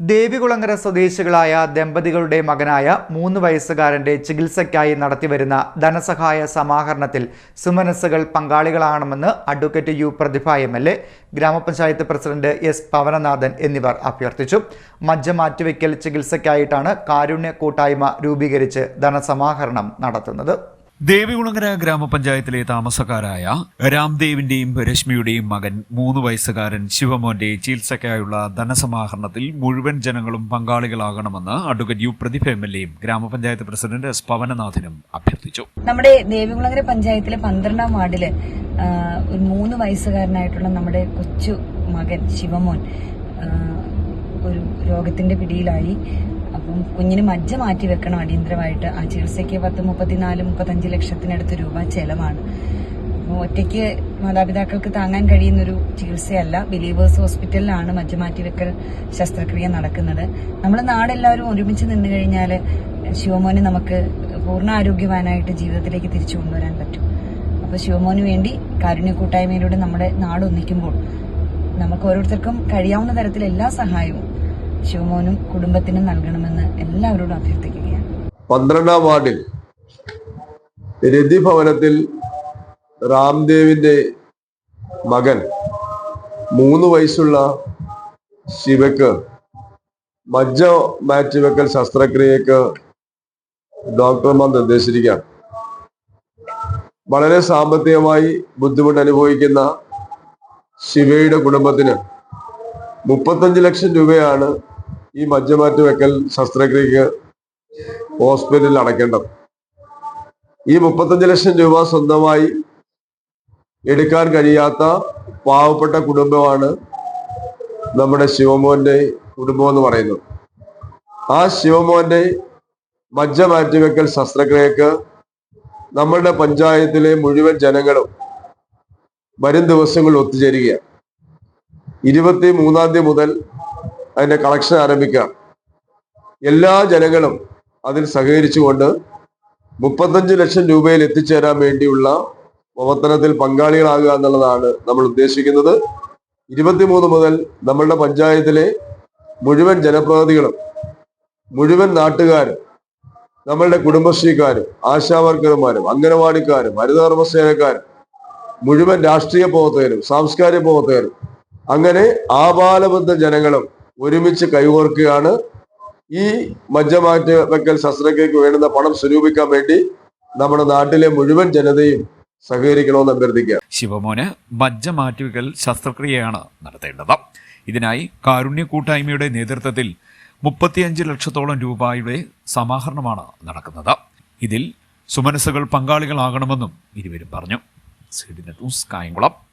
ദേവികുളങ്ങര സ്വദേശികളായ ദമ്പതികളുടെ മകനായ മൂന്ന് വയസ്സുകാരന്റെ ചികിത്സയ്ക്കായി നടത്തിവരുന്ന ധനസഹായ സമാഹരണത്തിൽ സുമനസ്സുകൾ പങ്കാളികളാകണമെന്ന് advocate U Prathibha M L A grama panchayat president S Pavananathan എന്നിവർ അഭ്യർത്ഥിച്ചു. മജ്ജ മാറ്റിവെക്കൽ ചികിത്സയ്ക്കായിട്ടാണ് കാരുണ്യ കൂട്ടായ്മ രൂപീകരിച്ച് ധനസമാഹരണം നടത്തുന്നത്. ദേവികുളങ്ങര ഗ്രാമപഞ്ചായത്തിലെ താമസക്കാരായ രാംദേവിന്റെയും രശ്മിയുടെയും മകൻ മൂന്ന് വയസ്സുകാരൻ ശിവമോന്റെ ചികിത്സയ്ക്കായുള്ള ധനസമാഹരണത്തിൽ മുഴുവൻ ജനങ്ങളും പങ്കാളികളാകണമെന്ന് advocate U Prathibha M L എയും ഗ്രാമപഞ്ചായത്ത് പ്രസിഡന്റ് എസ് പവനനാഥനും അഭ്യർത്ഥിച്ചു. നമ്മുടെ ദേവികുളങ്ങര പഞ്ചായത്തിലെ പന്ത്രണ്ടാം വാർഡിൽ ഒരു മൂന്ന് വയസ്സുകാരനായിട്ടുള്ള നമ്മുടെ കൊച്ചു മകൻ ശിവമോൻ ഒരു രോഗത്തിന്റെ പിടിയിലായി. അപ്പം കുഞ്ഞിന് മജ്ജ മാറ്റി വെക്കണം അടിയന്തരമായിട്ട്. ആ ചികിത്സയ്ക്ക് പത്ത് മുപ്പത്തിനാല് മുപ്പത്തഞ്ച് ലക്ഷത്തിനടുത്ത് രൂപ ചെലവാണ്. ഒറ്റയ്ക്ക് മാതാപിതാക്കൾക്ക് താങ്ങാൻ കഴിയുന്നൊരു ചികിത്സയല്ല. ബിലീവേഴ്സ് ഹോസ്പിറ്റലിലാണ് മജ്ജ മാറ്റി വെക്കൽ ശസ്ത്രക്രിയ നടക്കുന്നത്. നമ്മൾ നാടെല്ലാവരും ഒരുമിച്ച് നിന്ന് കഴിഞ്ഞാൽ ശിവമോന് നമുക്ക് പൂർണ ആരോഗ്യവാനായിട്ട് ജീവിതത്തിലേക്ക് തിരിച്ചു കൊണ്ടുവരാൻ പറ്റും. അപ്പോൾ ശിവമോന് വേണ്ടി കാരുണ്യ കൂട്ടായ്മയിലൂടെ നമ്മുടെ നാട് ഒന്നിക്കുമ്പോൾ നമുക്ക് ഓരോരുത്തർക്കും കഴിയാവുന്ന തരത്തിൽ എല്ലാ സഹായവും ശിവമോനും കുടുംബത്തിനും നൽകണമെന്ന് എല്ലാവരോടും അഭ്യർത്ഥിക്കുകയാണ്. പന്ത്രണ്ടാം വാർഡിൽ രതി ഭവനത്തിൽ രാംദേവിന്റെ മകൻ മൂന്ന് വയസ്സുള്ള ശിവക്ക് മജ്ജ മാറ്റിവെക്കൽ ശസ്ത്രക്രിയക്ക് ഡോക്ടർമാർ നിർദ്ദേശിച്ചിരിക്കുകയാണ്. വളരെ സാമ്പത്തികമായി ബുദ്ധിമുട്ട് അനുഭവിക്കുന്ന ശിവയുടെ കുടുംബത്തിന് മുപ്പത്തഞ്ച് ലക്ഷം രൂപയാണ് ഈ മജ്ജമാറ്റി വെക്കൽ ശസ്ത്രക്രിയക്ക് ഹോസ്പിറ്റലിൽ അടയ്ക്കേണ്ടത്. ഈ മുപ്പത്തഞ്ച് ലക്ഷം രൂപ സ്വന്തമായി എടുക്കാൻ കഴിയാത്ത പാവപ്പെട്ട കുടുംബമാണ് നമ്മുടെ ശിവമോഹന്റെ കുടുംബം എന്ന് പറയുന്നത്. ആ ശിവമോഹന്റെ മജ്ജ മാറ്റിവെക്കൽ ശസ്ത്രക്രിയക്ക് നമ്മളുടെ പഞ്ചായത്തിലെ മുഴുവൻ ജനങ്ങളും വരും ദിവസങ്ങളിൽ ഒത്തുചേരുകയാണ്. ഇരുപത്തി മൂന്നാം തീയതി മുതൽ അതിന്റെ കളക്ഷൻ ആരംഭിക്കാം. എല്ലാ ജനങ്ങളും അതിൽ സഹകരിച്ചുകൊണ്ട് മുപ്പത്തഞ്ച് ലക്ഷം രൂപയിൽ എത്തിച്ചേരാൻ വേണ്ടിയുള്ള പ്രവർത്തനത്തിൽ പങ്കാളികളാകുക എന്നുള്ളതാണ് നമ്മൾ ഉദ്ദേശിക്കുന്നത്. ഇരുപത്തിമൂന്ന് മുതൽ നമ്മളുടെ പഞ്ചായത്തിലെ മുഴുവൻ ജനപ്രതിനിധികളും മുഴുവൻ നാട്ടുകാരും നമ്മളുടെ കുടുംബശ്രീക്കാരും ആശാവർക്കർമാരും അംഗനവാടിക്കാരും ഹരിതകർമ്മസേനക്കാരും മുഴുവൻ രാഷ്ട്രീയ പ്രവർത്തകരും സാംസ്കാരിക പ്രവർത്തകരും അങ്ങനെ ആപാലബദ്ധ ജനങ്ങളും ഒരുമിച്ച് കൈകോർക്കുകയാണ്. ഈ മജ്ജമാറ്റ വെക്കൽ ശസ്ത്രക്രിയക്ക് വേണ്ടുന്ന പണം സ്വരൂപിക്കാൻ വേണ്ടി നമ്മുടെ നാട്ടിലെ മുഴുവൻ ജനതയും സഹകരിക്കണമെന്ന് അഭ്യർത്ഥിക്കുക ശിവമോന് മജ്ജ മാറ്റിവെക്കൽ ശസ്ത്രക്രിയയാണ് നടത്തേണ്ടത്. ഇതിനായി കാരുണ്യ കൂട്ടായ്മയുടെ നേതൃത്വത്തിൽ മുപ്പത്തിയഞ്ച് ലക്ഷത്തോളം രൂപയുടെ സമാഹരണമാണ് നടക്കുന്നത്. ഇതിൽ സുമനസ്സുകൾ പങ്കാളികളാകണമെന്നും ഇരുവരും പറഞ്ഞു. C D news Kayamkulam.